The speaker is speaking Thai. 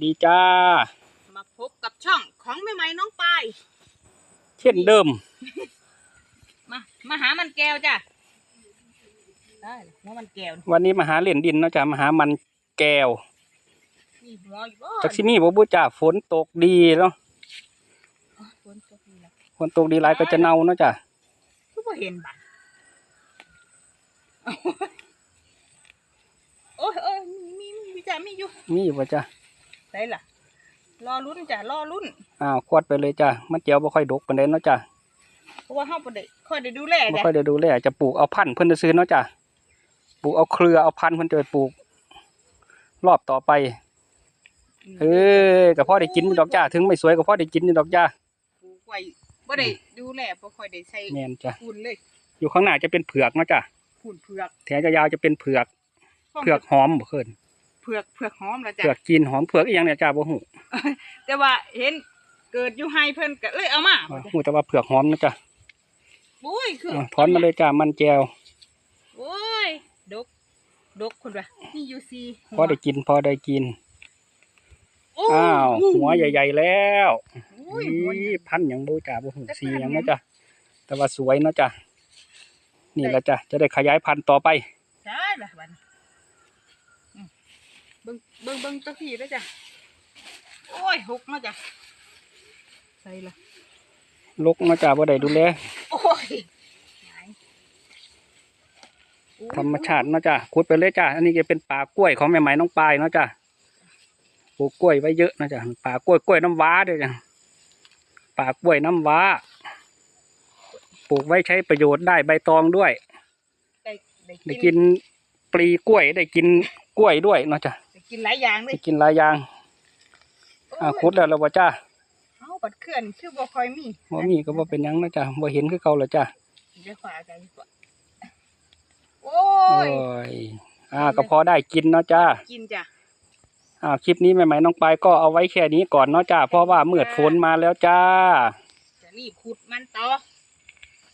ดีจ้า มาพบกับช่องของแม่ไหม้น้องปายเช่นเดิม มา มาหามันแก้วจ้ะได้เหรอหัวมันแก้วนี่วันนี้มาหาเหรียญดินเนาะจ้ะมาหามันแก้วนี่หัวอยู่บ่จักซิมีบ่บูจ้าฝนตกดีเนาะอ๋อฝนตกนี่ละฝนตกดีหลายก็จะเน่าเนาะจ้ะก็บ่เห็นบัดโอ้ยโอ้ยมีมีมีจ้ะมีอยู่ มีอยู่บ่จ้ะ ได้ล่ะ รอลุ้นจ้ะรอลุ้นอ้าวควดไปเลยจ้ะมันแก้วบ่ค่อยดกปานใดเนาะจ้ะเพราะว่าเฮาบ่ได้ค่อยได้ดูแลบ่จ้ะค่อยได้ดูแลจะปลูกเอาพันธุ์เพิ่นซื้อๆเนาะจ้ะปลูกเอาเครือเอาพันธุ์เพิ่นจะไปปลูก รอบต่อไปเออก็พอได้กินอยู่ดอกจ้าถึงไม่สวยก็พอได้กินอยู่ดอกจ้าปลูกไว้บ่ได้ดูแลบ่ค่อยได้ใส่แม่นจ้ะฝุ่นเลยอยู่ข้างหน้าจะเป็นเผือกเนาะจ้ะฝุ่นเผือกแถวยาวๆจะเป็นเผือก เผือกหอมบ่เคิน เผือกเผือกหอมแล้วจ้ะเผือกจีนหอมเผือกอีหยังเนี่ยจ้าบ่ฮู้แต่ว่าเห็นเกิดอยู่ไฮเพิ่นก็เลยเอามาอ่าฮู้แต่ว่าเผือกหอมนะจ้ะโอ้ยคืออ่าถอนมาเลยจ้ามันแจวโอ้ยดกดกคุณว่ะนี่ยูซีพอได้กินพอได้กินโอ้อ้าวหัวใหญ่ ๆ แล้วโอ้ยหัวใหญ่นี่พันธุ์หยังบ่จ้าบ่ฮู้แต่สีพันธุ์หยังหยันะงจ้ะแต่ว่าสวยเนาะจ้ะนี่แหละจ้ะจะได้ขยายพันธุ์ต่อไปใช่ล่ะบัดนี้อืม เบิ่งเบิ่งเบิ่งตะพี่แล้วจ้ะ โอ้ยหกมาจ้ะ ใส่ละลกเนาะจ้าบ่ได้ดูแลโอ้ยไหนโอ้ยธรรมชาติเนาะจ้ะขุดไปเลยจ้ะอันนี้จะเป็นป่ากล้วยของแม่ไหมน้องปลายเนาะจ้ะปลูกกล้วยไว้เยอะนะจ้ะป่ากล้วยกล้วยน้ำว้าเด้อจ้ะป่ากล้วยน้ำว้าปลูกไว้ใช้ประโยชน์ได้ใบตองด้วย ได้ได้ได้กิกินนปลีกล้วยได้กินกล้วยด้วยเนาะจ้ะได้ กินหลายอย่างเลได้ยกินหลายอย่างอ่าขุดแล้วเราบ่จ้าเอาบัดเคลื่อนคือบ่ค่อยมีบ่มีก็บ่เป็นหยังเนาะจ้ะบ่เห็นคือเก่าแล้วจ้ะเดี๋ยวขวากันดีกว่าโอ้โอ้ยยอ่าก็พอได้กินเนาะจ้ากินจ้ะอ่าคลิปนี้แม่ไหมน้องปลายก็เอาไว้แค่นี้ก่อนเนาะจ้าเพราะว่ามืดฝนมาแล้วจ้าจะรีบขุดมันต่อ